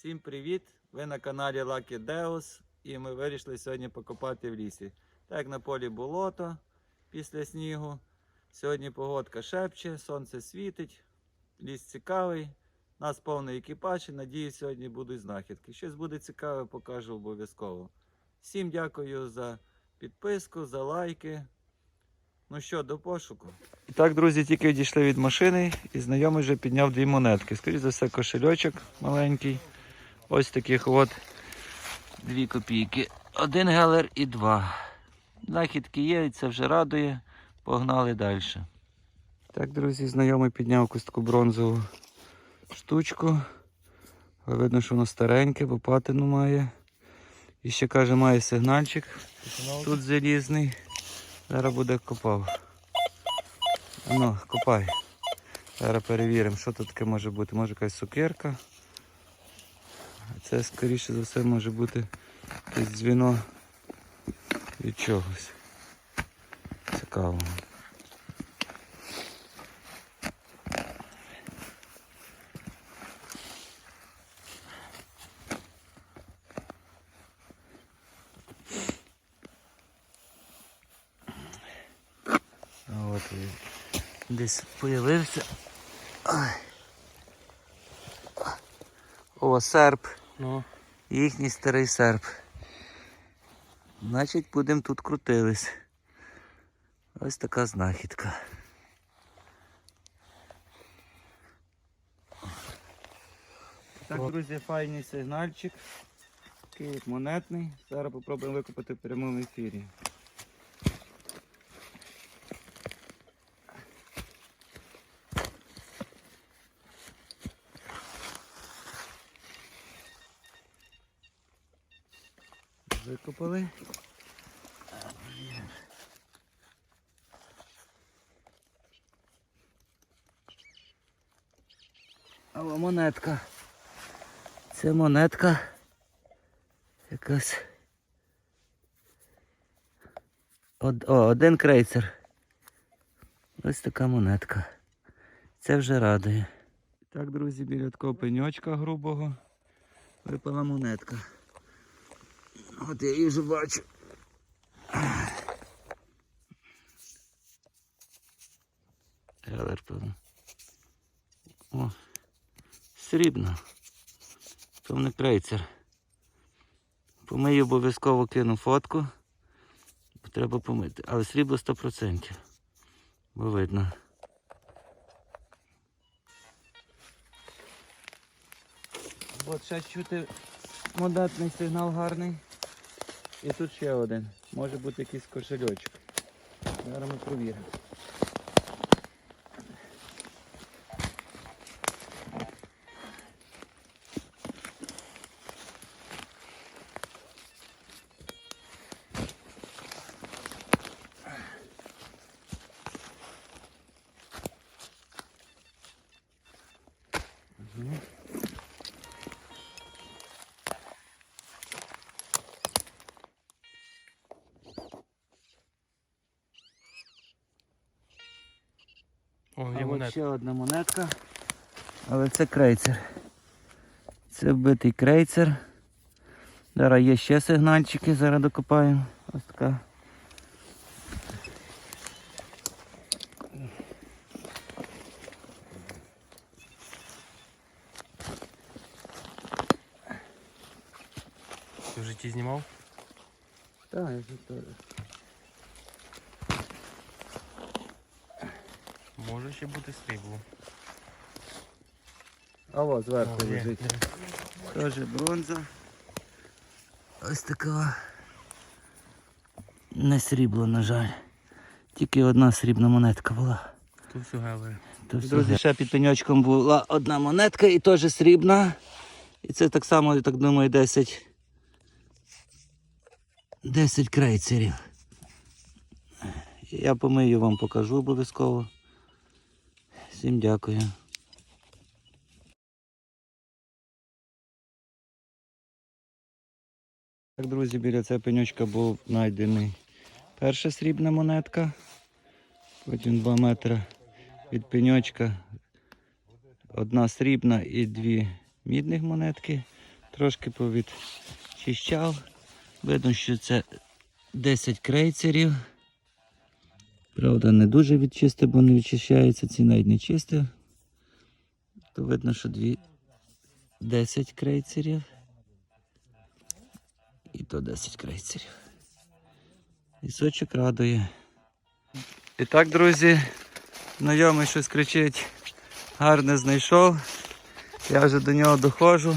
Всім привіт! Ви на каналі Lucky Deus і ми вирішили сьогодні покопати в лісі. Так на полі болото після снігу. Сьогодні погодка шепче, сонце світить, ліс цікавий. Нас повний екіпаж і надіюсь, сьогодні будуть знахідки. Щось буде цікаве, покажу обов'язково. Всім дякую за підписку, за лайки. Ну що, до пошуку. І так, друзі, тільки відійшли від машини і знайомий вже підняв дві монетки. Скоріше за все, кошельочок маленький. Ось таких от дві копійки. Один гелер і два. Знахідки є, це вже радує. Погнали далі. Так, друзі, знайомий підняв якусь таку бронзову штучку. Але видно, що воно стареньке, бо патину має. І ще каже, має сигнальчик. Тут залізний. Зараз буде копав. Ну, копай. Зараз перевіримо, що тут таке може бути. Може якась сукерка. А це, скоріше за все, може бути якесь дзвіно від чогось. Цікаво. А От він десь появився. О, серп. Ну, Їхній старий серп. Значить, будемо тут крутились. Ось така знахідка. Так, друзі, файний сигнальчик. Такий монетний. Зараз попробуємо викупити в прямому ефірі. Викопали. Алло, монетка. Це монетка. Якась. О, один крейцер. Ось така монетка. Це вже радує. Так, друзі, біля такого пеньочка грубого випала монетка. От я її вже бачу. Гелер, певно. О, срібна. Певний крейцер. Помию обов'язково кину фотку. Треба помити. Але срібло 100%. Бо видно. От ще чути модатний сигнал гарний. І тут ще один. Може бути якийсь кошельочок. Зараз ми провіримо. О, є монет. ще одна монетка. Але це крейцер. Це вбитий крейцер. Зараз є ще сигнальчики, зараз докопаємо. Ось така. Ти в житті знімав? Так, я теж. Може ще бути срібло. А от зверху О, є, лежить. є. Теж бронза. Ось така. Не срібло, на жаль. Тільки одна срібна монетка була. Тут все гелери. Друзі, ще під пеньочком була одна монетка і теж срібна. І це так само, я так думаю, 10. 10 крейцерів. Я помию вам покажу обов'язково. Всім дякую. Так, друзі, біля цього пеньочка був знайдений перша срібна монетка. Потім 2 метри від пеньочка. Одна срібна і дві мідних монетки. Трошки повідчищав. Видно, що це 10 крейцерів. Правда, не дуже відчистив, бо не відчищається, ці навіть не чистив. То видно, що дві 10 крейцерів. І то 10 крейцерів. Лісочок радує. І так, друзі, знайомий щось кричить, гарне знайшов. Я вже до нього доходжу.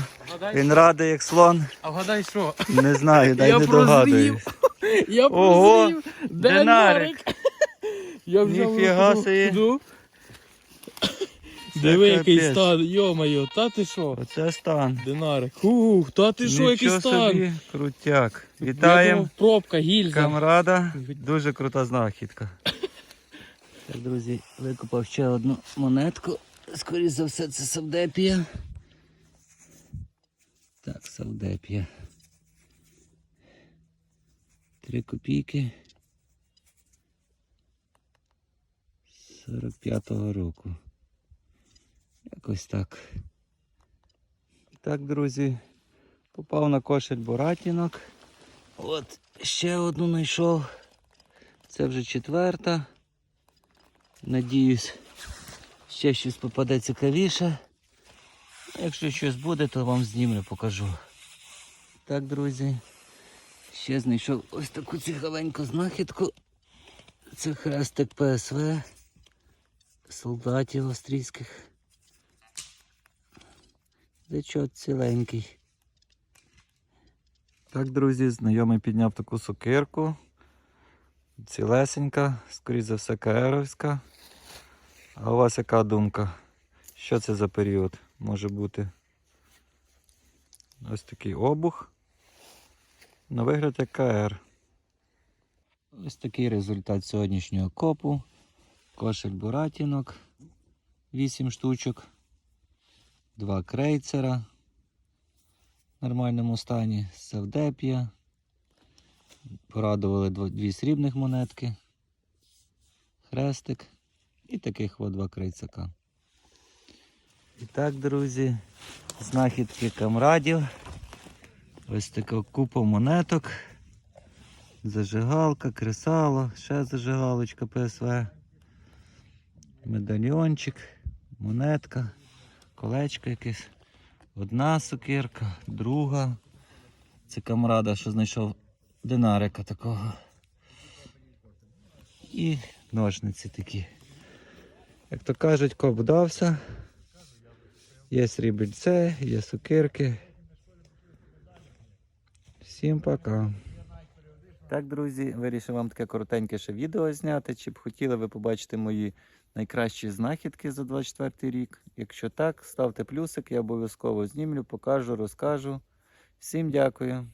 Він радий, як слон. А вгадай що? Не знаю, дай Я не прозрів. догадуюсь. Я Ого, прозрів. динарик. Я взяв Ніфіга собі. туди. Диви, який капець. стан, йо-моє, та ти що? Оце стан. Динарик. Ух, та ти що, який Нічого стан? собі, крутяк. Я Вітаємо. думав, Пробка, гільза. Камрада, дуже крута знахідка. Так, друзі, викопав ще одну монетку. Скоріше за все, це Савдепія. Так, Савдепія. Три копійки. 45-го року. Якось так. Так, друзі, попав на кошель Боратінок. От ще одну знайшов. Це вже четверта. Надіюсь, ще щось попаде цікавіше. Якщо щось буде, то вам знімлю, покажу. Так, друзі. Ще знайшов ось таку цікавеньку знахідку. Це хрестик ПСВ солдатів австрійських. Зачот ціленький. Так, друзі, знайомий підняв таку сокирку. Цілесенька, скоріше за все, каеровська. А у вас яка думка? Що це за період може бути? Ось такий обух. На вигляд як КР. Ось такий результат сьогоднішнього копу. Кошель буратінок. 8 штучок. Два крейцера в нормальному стані. Севдепія. Порадували дво- дві срібних монетки. Хрестик. І таких от два крейцака. І так, друзі, знахідки камрадів. Ось така купа монеток. Зажигалка, кресало, ще зажигалочка ПСВ. Медальйончик, монетка, колечко якесь. Одна сокирка, друга. Це камрада, що знайшов динарика такого. І ножниці такі. Як то кажуть, коп вдався. Є срібельце, є сокирки. Всім пока. Так, друзі, вирішив вам таке коротеньке ще відео зняти. Чи б хотіли ви побачити мої найкращі знахідки за 24 рік? Якщо так, ставте плюсик, я обов'язково знімлю, покажу, розкажу. Всім дякую.